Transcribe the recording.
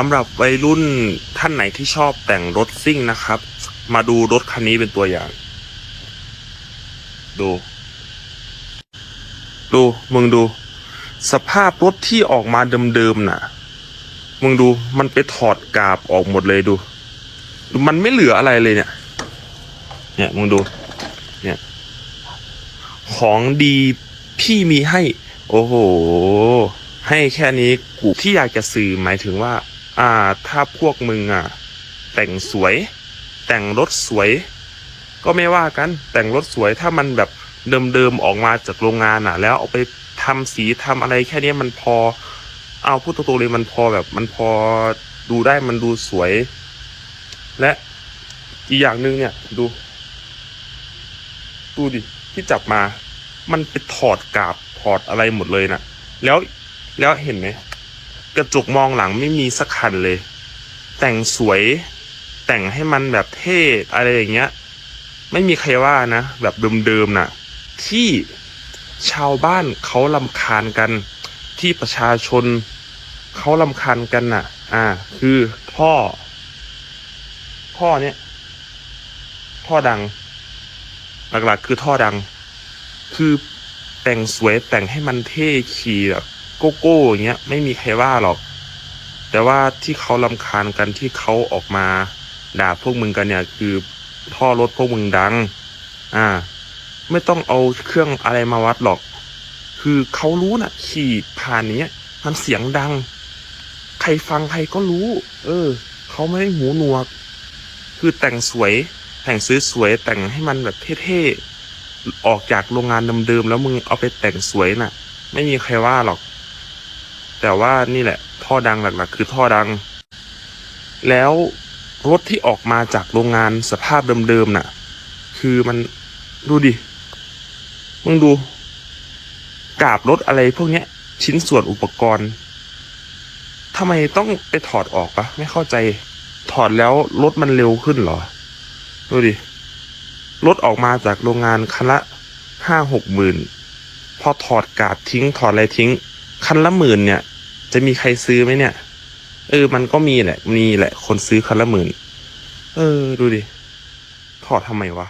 สำหรับวัยรุ่นท่านไหนที่ชอบแต่งรถซิ่งนะครับ มาดูรถคันนี้เป็นตัวอย่าง ดู ดู มึงดู สภาพรถที่ออกมาเดิมๆน่ะ มึงดูมันไปถอดกาบออกหมดเลยดู มันไม่เหลืออะไรเลยเนี่ย เนี่ยมึงดู เนี่ย ของดีพี่มีให้ โอ้โห ให้แค่นี้กูที่อยากจะสื่อหมายถึงว่า อ่า ถ้าพวกมึงอะ แต่งสวย แต่งรถสวย ก็ไม่ว่ากัน แต่งรถสวยถ้ามันแบบเดิมๆออกมาจากโรงงานอะ แล้วเอาไปทำสีทำอะไรแค่นี้มันพอ เอาพูดตรงๆเลยมันพอแบบมันพอดูได้มันดูสวย และอีกอย่างหนึ่งเนี่ย ดู ดูดิที่จับมา มันไปถอดกาบถอดอะไรหมดเลยน่ะ แล้วแล้วเห็นไหม กระจกมองหลังไม่มีสักคันเลย แต่งสวย แต่งให้มันแบบเท่อะไรอย่างเงี้ย ไม่มีใครว่านะ แบบเดิมๆน่ะ ที่ชาวบ้านเขาลำคาญกัน ที่ประชาชนเขาลำคาญกันน่ะ อ่า คือท่อ ท่อเนี้ยท่อดัง หลักๆ คือท่อดัง คือแต่งสวยแต่งให้มันเท่ขี่แบบ โกโก้อย่างเงี้ยไม่มีใครว่าหรอก แต่ว่าที่เขาลำคาญกันที่เขาออกมา ด่าพวกมึงกันเนี่ย คือท่อรถพวกมึงดัง อ่า ไม่ต้องเอาเครื่องอะไรมาวัดหรอก คือเขารู้น่ะ ขี่ผ่านเนี้ยมันเสียงดัง ใครฟังใครก็รู้ เออเขาไม่ได้หูหนวก คือแต่งสวย แต่งสวยแต่งให้มันแบบเท่ๆออกจากโรงงานเดิมๆแล้วมึงเอาไปแต่งสวยน่ะ ไม่มีใครว่าหรอก แต่ว่านี่แหละ ท่อดังหลักๆ คือท่อดัง แล้วรถที่ออกมาจากโรงงานสภาพเดิมๆน่ะ คือมันดูดิ มึงดู กาบรถอะไรพวกเนี้ย ชิ้นส่วนอุปกรณ์ทำไมต้องไปถอดออกปะไม่เข้าใจ ถอดแล้วรถมันเร็วขึ้นเหรอ ดูดิ รถออกมาจากโรงงานคันละห้าหกหมื่น พอถอดกาบทิ้งถอดอะไรทิ้ง คันละหมื่นเนี่ย จะมีใครซื้อไหมเนี่ย เออ มันก็มีแหละ มีแหละ คนซื้อคันละหมื่น เออ ดูดิ ถอดทำไมวะ